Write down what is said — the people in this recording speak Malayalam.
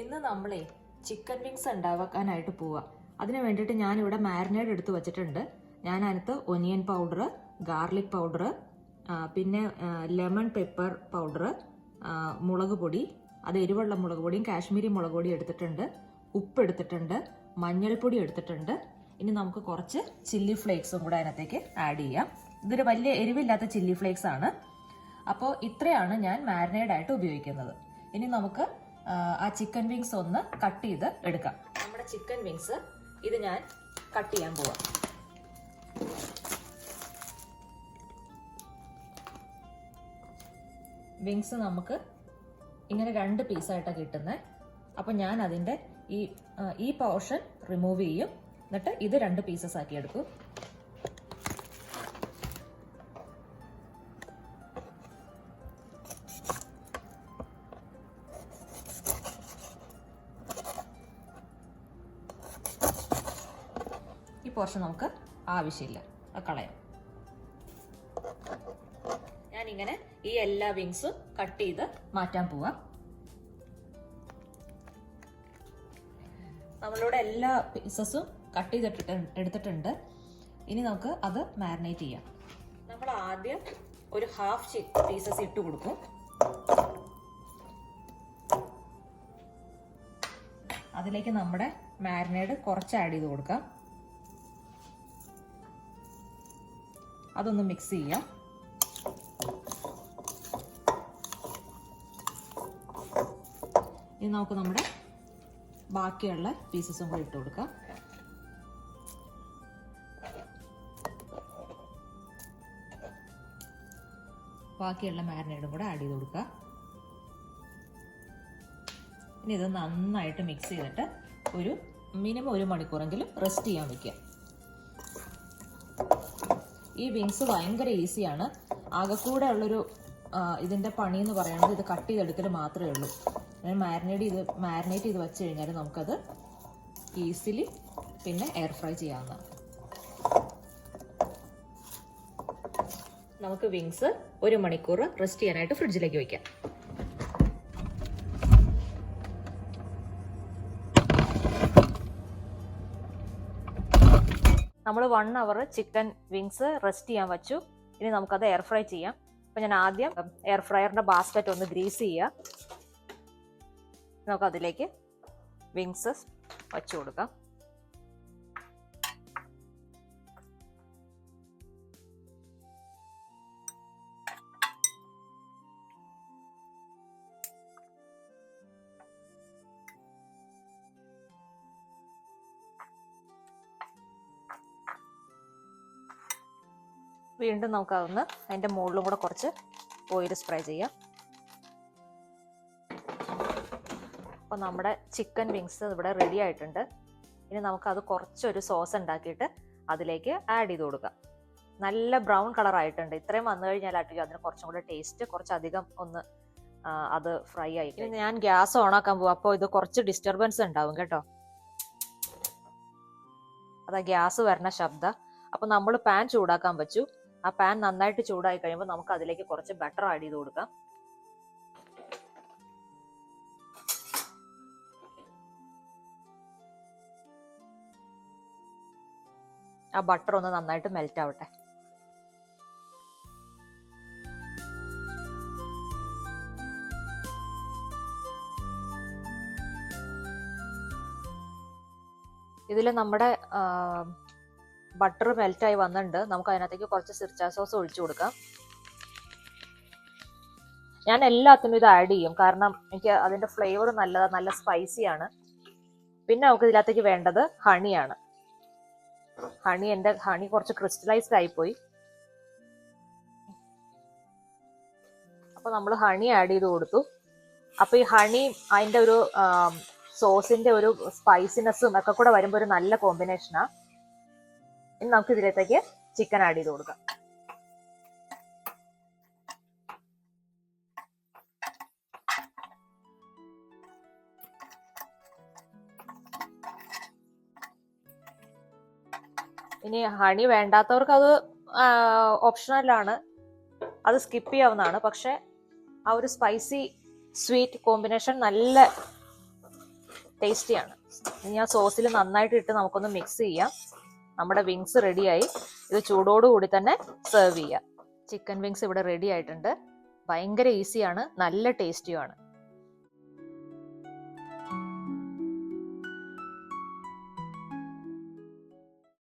ഇന്ന് നമ്മളെ ചിക്കൻ വിങ്സ് ഉണ്ടാക്കാനായിട്ട് പോവാം. അതിന് വേണ്ടിയിട്ട് ഞാൻ ഇവിടെ മാരിനേഡ് എടുത്ത് വെച്ചിട്ടുണ്ട്. ഞാൻ അതിനകത്ത് ഒനിയൻ പൗഡർ ഗാർലിക് പൗഡർ പിന്നെ ലെമൺ പെപ്പർ പൗഡർ മുളക് പൊടി അത് എരിവുള്ള മുളക് പൊടിയും കാശ്മീരി മുളക് പൊടിയും എടുത്തിട്ടുണ്ട്. ഉപ്പ് എടുത്തിട്ടുണ്ട്. മഞ്ഞൾപ്പൊടി എടുത്തിട്ടുണ്ട്. ഇനി നമുക്ക് കുറച്ച് ചില്ലി ഫ്ലേക്സും കൂടെ അതിനകത്തേക്ക് ആഡ് ചെയ്യാം. ഇതൊരു വലിയ എരിവില്ലാത്ത ചില്ലി ഫ്ലേക്സ് ആണ്. അപ്പോൾ ഇത്രയാണ് ഞാൻ മാരിനേഡായിട്ട് ഉപയോഗിക്കുന്നത്. ഇനി നമുക്ക് ആ, ചിക്കൻ വിങ്സ് ഒന്ന് കട്ട് ചെയ്ത് എടുക്കാം. നമ്മുടെ ചിക്കൻ വിങ്സ് ഇത് ഞാൻ കട്ട് ചെയ്യാൻ പോവാം. വിങ്സ് നമുക്ക് ഇങ്ങനെ രണ്ട് പീസായിട്ടാണ് കിട്ടുന്നത് അപ്പം ഞാൻ അതിന്റെ ഈ ഈ പോർഷൻ റിമൂവ് ചെയ്യും. എന്നിട്ട് ഇത് രണ്ട് പീസസ് ആക്കി എടുക്കും. പോർഷൻ നമുക്ക് ആവശ്യമില്ല. കളയാം. ഞാനിങ്ങനെ ഈ എല്ലാ വിങ്സും കട്ട് ചെയ്ത് മാറ്റാൻ പോവാം. നമ്മളിവിടെ എല്ലാ പീസസും കട്ട് ചെയ്തിട്ടിട്ട് എടുത്തിട്ടുണ്ട്. ഇനി നമുക്ക് അത് മാരിനേറ്റ് ചെയ്യാം. നമ്മൾ ആദ്യം ഒരു ഹാഫ് പീസസ് ഇട്ട് കൊടുക്കും. അതിലേക്ക് നമ്മുടെ മാരിനേഡ് കുറച്ച് ആഡ് ചെയ്ത് കൊടുക്കാം. അതൊന്ന് മിക്സ് ചെയ്യാം. ഇനി നമുക്ക് നമ്മുടെ ബാക്കിയുള്ള പീസസും കൂടി ഇട്ട് കൊടുക്കാം. ബാക്കിയുള്ള മാരിനേഡും കൂടെ ആഡ് ചെയ്ത് കൊടുക്കുക ഇനി ഇത് നന്നായിട്ട് മിക്സ് ചെയ്തിട്ട് ഒരു മിനിമം ഒരു മണിക്കൂറെങ്കിലും റെസ്റ്റ് ചെയ്യാൻ വെക്കുക. ഈ വിങ്സ് ഭയങ്കര ഈസിയാണ് ആകെക്കൂടെ ഉള്ളൊരു ഇതിന്റെ പണി എന്ന് പറയുന്നത് ഇത് കട്ട് ചെയ്തെടുക്കൽ മാത്രമേ ഉള്ളൂ. മാരിനേറ്റ് ചെയ്ത് മാരിനേറ്റ് ചെയ്ത് വെച്ച് കഴിഞ്ഞാൽ നമുക്കത് ഈസിലി പിന്നെ എയർ ഫ്രൈ ചെയ്യാവുന്നതാണ്. നമുക്ക് വിങ്സ് ഒരു മണിക്കൂർ റെസ്റ്റ് ചെയ്യാനായിട്ട് ഫ്രിഡ്ജിലേക്ക് വെക്കാം. നമ്മൾ one hour chicken wings rest ചെയ്യാൻ വെച്ചു. ഇനി നമുക്കത് എയർ ഫ്രൈ ചെയ്യാം. അപ്പം ഞാൻ ആദ്യം എയർ ഫ്രയറിന്റെ ബാസ്ക്കറ്റ് ഒന്ന് ഗ്രീസ് ചെയ്യുക നമുക്കതിലേക്ക് വിങ്സ് വച്ചു കൊടുക്കാം. വീണ്ടും നമുക്ക് അതൊന്ന് അതിന്റെ മുകളിലും കൂടെ കുറച്ച് ഓയിൽ സ്പ്രേ ചെയ്യാം. അപ്പോൾ നമ്മുടെ ചിക്കൻ വിങ്സ് ഇവിടെ റെഡി ആയിട്ടുണ്ട്. ഇനി നമുക്കത് കുറച്ചൊരു സോസ് ഉണ്ടാക്കിയിട്ട് അതിലേക്ക് ആഡ് ചെയ്ത് കൊടുക്കാം. നല്ല ബ്രൗൺ കളർ ആയിട്ടുണ്ട്. ഇത്രയും വന്നു കഴിഞ്ഞാൽ കഴിഞ്ഞാലാട്ടിക്കും അതിന് കുറച്ചും കൂടെ ടേസ്റ്റ് കുറച്ചധികം ഒന്ന് അത് ഫ്രൈ ആയി ഇനി ഞാൻ ഗ്യാസ് ഓൺ ആക്കാൻ പോകും അപ്പോൾ ഇത് കുറച്ച് ഡിസ്റ്റർബൻസ് ഉണ്ടാവും കേട്ടോ. അതാ ഗ്യാസ് വരുന്ന ശബ്ദം. അപ്പോൾ നമ്മൾ പാൻ ചൂടാക്കാൻ വെച്ചു. ആ പാൻ നന്നായിട്ട് ചൂടായി കഴിയുമ്പോൾ നമുക്ക് അതിലേക്ക് കുറച്ച് ബട്ടർ ആഡ് ചെയ്ത് കൊടുക്കാം. ആ ബട്ടർ ഒന്ന് നന്നായിട്ട് മെൽറ്റ് ആവട്ടെ. ഇതിൽ നമ്മുടെ ബട്ടർ മെൽറ്റായി വന്നിട്ടുണ്ട്. നമുക്ക് അതിനകത്തേക്ക് കുറച്ച് സിർച്ചാ സോസ് ഒഴിച്ചു കൊടുക്കാം. ഞാൻ എല്ലാത്തിനും ഇത് ആഡ് ചെയ്യും. കാരണം എനിക്ക് അതിന്റെ ഫ്ലേവർ നല്ലതാണ് നല്ല സ്പൈസിയാണ് പിന്നെ നമുക്ക് ഇതിനകത്തേക്ക് വേണ്ടത് ഹണിയാണ് ഹണി എന്റെ ഹണി കുറച്ച് ക്രിസ്റ്റലൈസ്ഡ് ആയിപ്പോയി. അപ്പോൾ നമ്മൾ ഹണി ആഡ് ചെയ്ത് കൊടുത്തു. അപ്പോൾ ഈ ഹണി അതിന്റെ ഒരു സോസിന്റെ ഒരു സ്പൈസിനെസ്സും ഒക്കെ കൂടെ വരുമ്പോൾ ഒരു നല്ല കോമ്പിനേഷനാ ഇനി നമുക്ക് ഇതിലേക്ക് ചിക്കൻ ആഡ് ചെയ്ത് കൊടുക്കാം. ഇനി ഹണി വേണ്ടാത്തവർക്ക് അത് ഓപ്ഷണലാണ് അത് സ്കിപ്പ് ചെയ്യാവുന്നതാണ്. പക്ഷെ ആ ഒരു സ്പൈസി സ്വീറ്റ് കോമ്പിനേഷൻ നല്ല ടേസ്റ്റിയാണ് ഇനി ആ സോസിൽ നന്നായിട്ട് ഇട്ട് നമുക്കൊന്ന് മിക്സ് ചെയ്യാം. നമ്മുടെ വിങ്സ് റെഡിയായി ഇത് ചൂടോടുകൂടി തന്നെ സെർവ് ചെയ്യുക ചിക്കൻ വിങ്സ് ഇവിടെ റെഡി ആയിട്ടുണ്ട്. ഭയങ്കര ഈസിയാണ് നല്ല ടേസ്റ്റിയുമാണ്